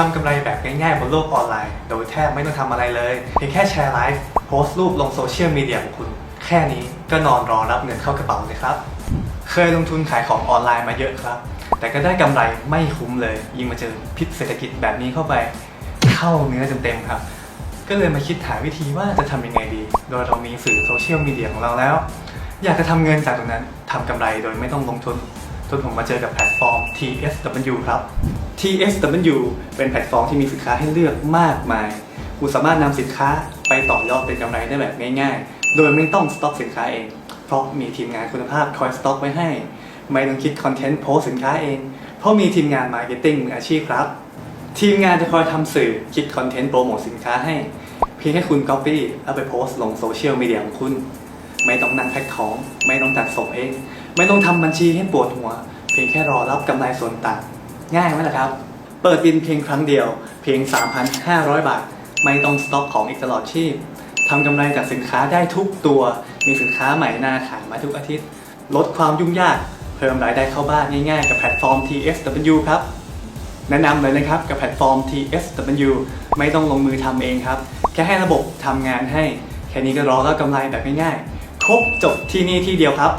ทำกำไรแบบง่ายๆ บนโลกออนไลน์ โดยแทบไม่ต้องทำอะไรเลยเพียงแค่แชร์ไลฟ์โพสต์รูปลงโซเชียลมีเดียของคุณ แค่นี้ก็นอนรอรับเงินเข้ากระเป๋าเลยครับ เคยลงทุนขายของออนไลน์มาเยอะครับ แต่ก็ได้กำไรไม่คุ้มเลย ยิ่งมาเจอพิษเศรษฐกิจแบบนี้เข้าไป เข้าเนื้อเต็มๆครับ ก็เลยมาคิดหาวิธีว่าจะทำยังไงดี โดยเรามีสื่อโซเชียลมีเดียของเราแล้ว อยากจะทำเงินจากตรงนั้นทำกำไรโดยไม่ต้องลงทุนจนผมมาเจอกับแพลตฟอร์ม TSW ครับ TSW เป็นแพลตฟอร์มที่มีสินค้าให้เลือกมากมาย คุณสามารถนำสินค้าไปต่อยอดเป็นกำไรได้แบบง่ายๆ โดยไม่ต้องสต็อกสินค้าเอง เพราะมีทีมงานคุณภาพคอยสต็อกไว้ให้ ไม่ต้องคิดคอนเทนต์โพสสินค้าเอง เพราะมีทีมงานมาร์เก็ตติ้งมืออาชีพครับ ทีมงานจะคอยทำสื่อคิดคอนเทนต์โปรโมทสินค้าให้ เพียงแค่คุณ Copy แล้วไปโพสต์ลงโซเชียลมีเดียของคุณ ไม่ต้องนั่งแพ็คของ ไม่ต้องจัดส่งเอง ไม่ต้องทำบัญชีให้ปวดหัว เพียงแค่รอรับกำไรส่วนต่าง ง่ายไหมล่ะครับ เปิดบินเพียงครั้งเดียว เพียง 3,500 บาท ไม่ต้องสต็อกของอีกตลอดชีพทำกำไรจากสินค้าได้ทุกตัว มีสินค้าใหม่หน้าขายมาทุกอาทิตย์ ลดความยุ่งยาก เพิ่มรายได้เข้าบ้านง่ายๆ กับแพลตฟอร์ม TSW ครับ แนะนำเลยนะครับกับแพลตฟอร์ม TSW ไม่ต้องลงมือทำเองครับ แค่ให้ระบบทำงานให้ แค่นี้ก็รอแล้วกำไรแบบง่ายๆ ครบจบที่นี่ที่เดียวครับ